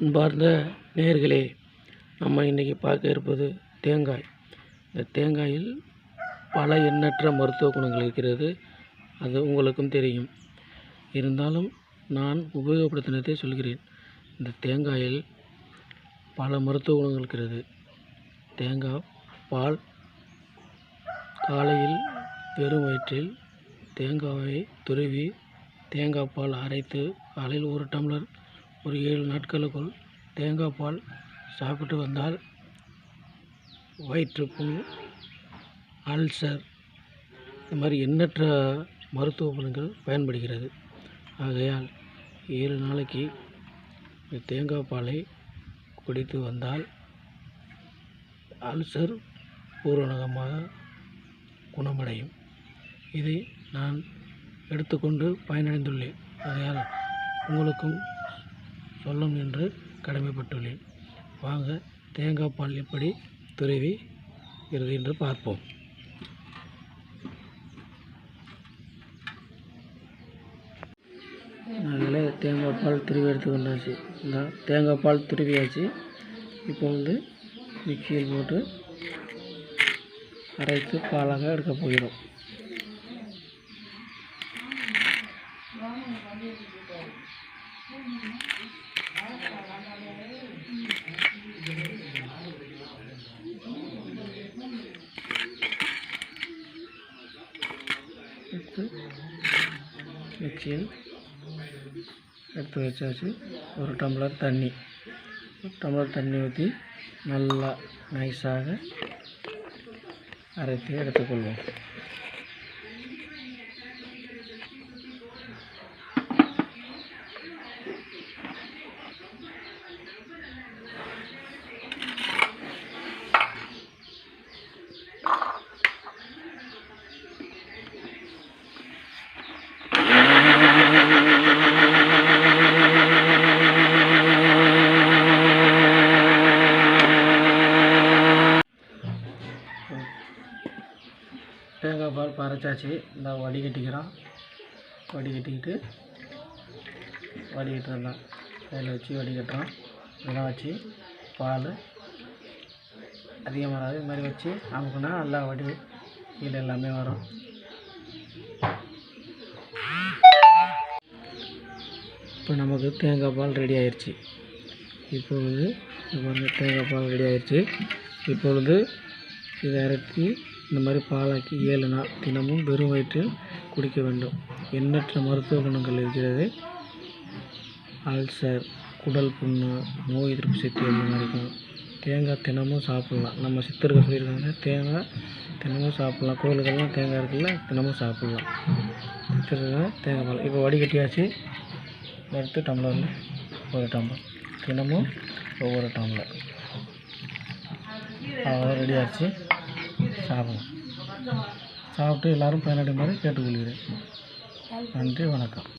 அன்பார்ந்த நேர்களே நம்ம இன்றைக்கி பார்க்க இருப்பது தேங்காய். இந்த தேங்காயில் பல எண்ணற்ற மருத்துவ குணங்கள் இருக்கிறது. அது உங்களுக்கும் தெரியும். இருந்தாலும் நான் உபயோகப்படுத்தினதை சொல்கிறேன். இந்த தேங்காயில் பல மருத்துவ குணங்கள் இருக்கிறது. தேங்காய் பால் காலையில் வெறும் வயிற்றில் தேங்காயை துருவி தேங்காய் பால் அரைத்து காலையில் ஒரு டம்ளர் ஒரு ஏழு நாட்களுக்குள் தேங்காய் பால் சாப்பிட்டு வந்தால் வயிற்றுப்புண் அல்சர் இந்த மாதிரி எண்ணற்ற மருத்துவ குணங்கள் பயன்படுகிறது. ஆகையால் ஏழு நாளைக்கு தேங்காய் பாலை குடித்து வந்தால் அல்சர் பூரணகமாக குணமடையும். இதை நான் எடுத்துக்கொண்டு பயனடைந்துள்ளேன். ஆகையால் உங்களுக்கும் சொல்லும் என்று கடமைப்பட்டுள்ளேன். வாங்க தேங்காய் பால் எப்படி துருவி இருக்கிறது என்று பார்ப்போம். நல்லா தேங்காய் பால் துருவி எடுத்து கொண்டாச்சு. இந்த தேங்காய் பால் துருவியாச்சு. இப்போ வந்து மிக்சியில் போட்டு அரைத்து பாலாக எடுக்க போகிறோம். எடுத்து மிக்சியில் எடுத்து வச்சாச்சு. ஒரு டம்ளர் தண்ணி. ஒரு டம்ளர் தண்ணி ஊற்றி நல்லா நைஸாக அரைத்து எடுத்துக்கொள்வோம். தேங்காய் பால் பறைச்சாச்சு. இந்த வடிகட்டிக்கிறோம் வடிகட்டிக்கிட்டு வடிகட்டுறோம் அதில் கையில் வச்சு வடிகட்டுறோம் இதெல்லாம் வச்சு பால் அதிகமாக இது மாதிரி வச்சு அமுக்குனா நல்லா வடி கீழே எல்லாமே வரும். இப்போ நமக்கு தேங்காய் பால் ரெடி ஆயிடுச்சு இப்பொழுது இப்போ வந்து தேங்காய் பால் ரெடி ஆயிடுச்சு இப்பொழுது இதை இறக்கி இந்த மாதிரி பாலாக்கி ஏழு நாள் தினமும் வெறும் வயிற்றில் குடிக்க வேண்டும். எண்ணற்ற மருத்துவ குணங்கள் இருக்கிறது. அல்சர் குடல் புண்ணு நோய் எதிர்ப்பு சக்தி அதிகமாக இருக்கும். தேங்காய் தினமும் சாப்பிட்லாம். நம்ம சித்தர்கள் சொல்லியிருக்காங்க தேங்காய் தினமும் சாப்பிட்லாம். கோயிலுக்கெல்லாம் தேங்காய் இருக்குல்ல தினமும் சாப்பிட்லாம். சித்தர்கள் தேங்காய் பால். இப்போ வடிகட்டியாச்சு. எடுத்து டம்ளரில் ஒரு டம்ளர் தினமும் ஒவ்வொரு டம்ளர் அவ்வளோ ரெடி ஆச்சு. சாப்பிடலாம் சாப்பிட்டு எல்லோரும் மாதிரி கேட்டுக்கொள்கிறேன். நன்றி வணக்கம்.